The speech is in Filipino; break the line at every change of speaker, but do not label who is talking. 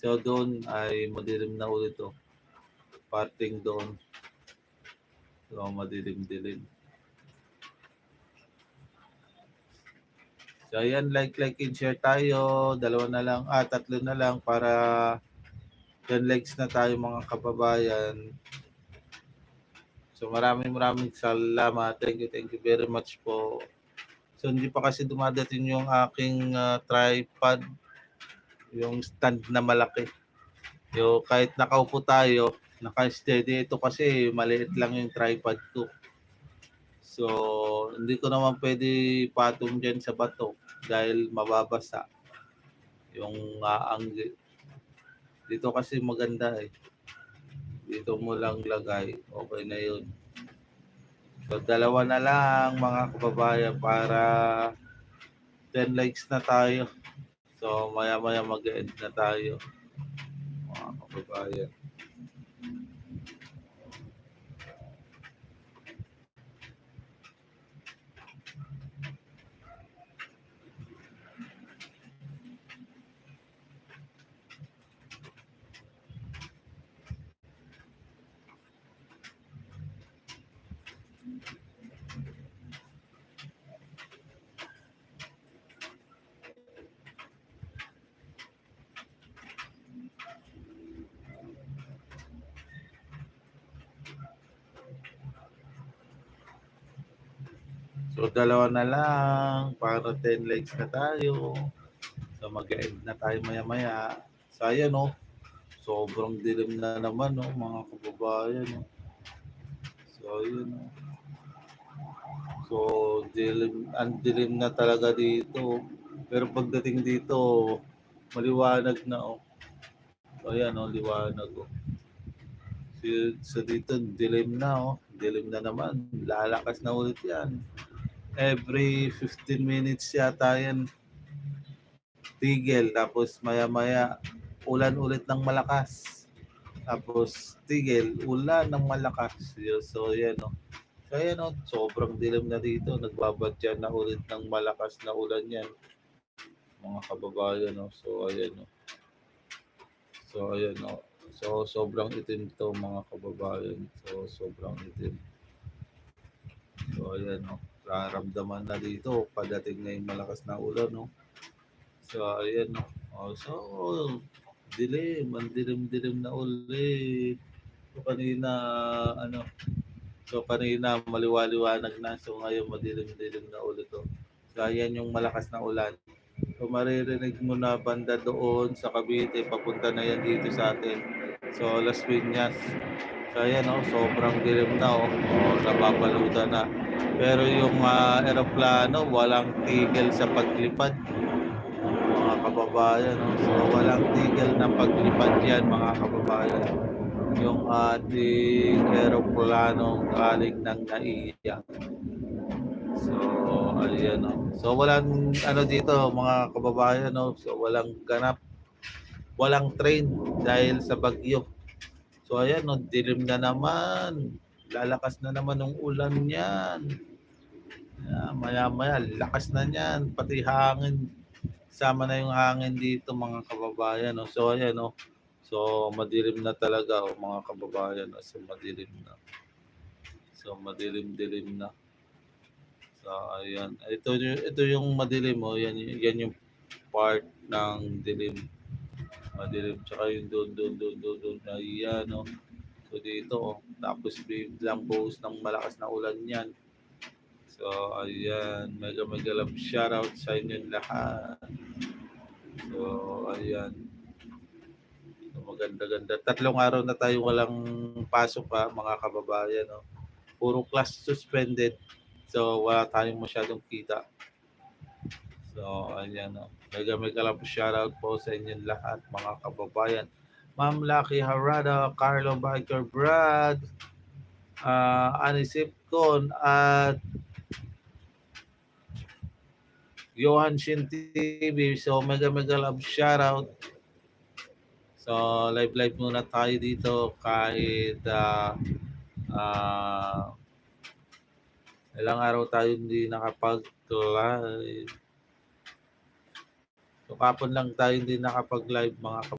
So doon ay madilim na ulit to. Parting doon. So madilim-dilim. So ayan, like, like, and share tayo. Dalawa na lang, ah, tatlo na lang para 10 likes na tayo mga kababayan. So maraming maraming salamat. Thank you, thank you very much po. So hindi pa kasi dumadating yung aking ah, tripod, yung stand na malaki. Yung kahit nakaupo tayo, naka-steady ito kasi maliit lang yung tripod ko. So hindi ko naman pwede patong dyan sa bato dahil mababasa yung aanggi. Dito kasi maganda eh. Dito mo lang lagay. Okay na yun. So, dalawa na lang mga kababayan para 10 likes na tayo. So, maya-maya mag-end na tayo. Mga kababayan. So, dalawa na lang para 10 likes na tayo. So, mag-end na tayo maya-maya. So, ayan oh. Sobrang dilim na naman oh, mga kababayan. Oh. So, ayun oh. So, dilim, ang dilim na talaga dito. Pero pagdating dito, maliwanag na oh. So, ayan oh, liwanag oh. So, so dito, dilim na oh. Dilim na naman. Lalakas na ulit yan every 15 minutes yata yan. Tigil tapos maya maya ulan ulit ng malakas. Tapos tigil ulan ng malakas. So yan no. Yan no sobrang dilim na dito. Nagbabadyan na ulit ng malakas na ulan yan. Mga kababayan no. So ayan no. So ayan no. So sobrang itim to mga kababayan. So sobrang itim. So ayan no nararamdaman na dito pagdating na yung malakas na ulan, no? So, ayan, no? Oh, so, dilim, ang dilim-dilim na ulit. So, kanina, ano, so, kanina, maliwaliwanag na. So, ngayon, madilim-dilim na ulit, oh. So, ayan yung malakas na ulan. So, maririnig mo na banda doon sa Cavite, papunta na yan dito sa atin. So, Las Piñas. So, ayan, oh, sobrang dilim na, oh. oh nababalutan na. Pero yung uh, eroplano, walang tigil sa paglipad. Mga kababayan, no? so walang tigil na paglipad yan, mga kababayan. Yung ating eroplano galing ng naiiyak. So, ayan, no? So, walang, ano dito, mga kababayan, no? So, walang ganap. Walang train dahil sa bagyo. So, ayan, no? Dilim na naman. Lalakas na naman ng ulan niyan. Yeah, maya-maya, lakas na niyan. Pati hangin. Sama na yung hangin dito, mga kababayan. No? So, ayan, no? So, madilim na talaga, oh, mga kababayan. No? So, madilim na. So, madilim-dilim na. So, ayan. Ito, ito yung madilim, oh. Yan, yan yung part ng dilim. Madilim. Tsaka yung doon, doon, doon, doon, doon. Ayan, no? So dito, oh. tapos biglang buhos ng malakas na ulan yan. So, ayan. Mega mega love shoutout sa inyo lahat. So, ayan. So, maganda-ganda. Tatlong araw na tayo walang pasok pa, mga kababayan. No? Puro class suspended. So, wala tayong masyadong kita. So, ayan. No? Mega mega love shoutout po sa inyo lahat, mga kababayan. Ma'am Lucky Harada, Carlo Biker Brad, uh, Anisip Kon, at Johan Shin TV. So, mega mega love shoutout. So, live live muna tayo dito kahit uh, uh, ilang araw tayo hindi nakapag-live. So, kapon lang tayo hindi nakapag-live mga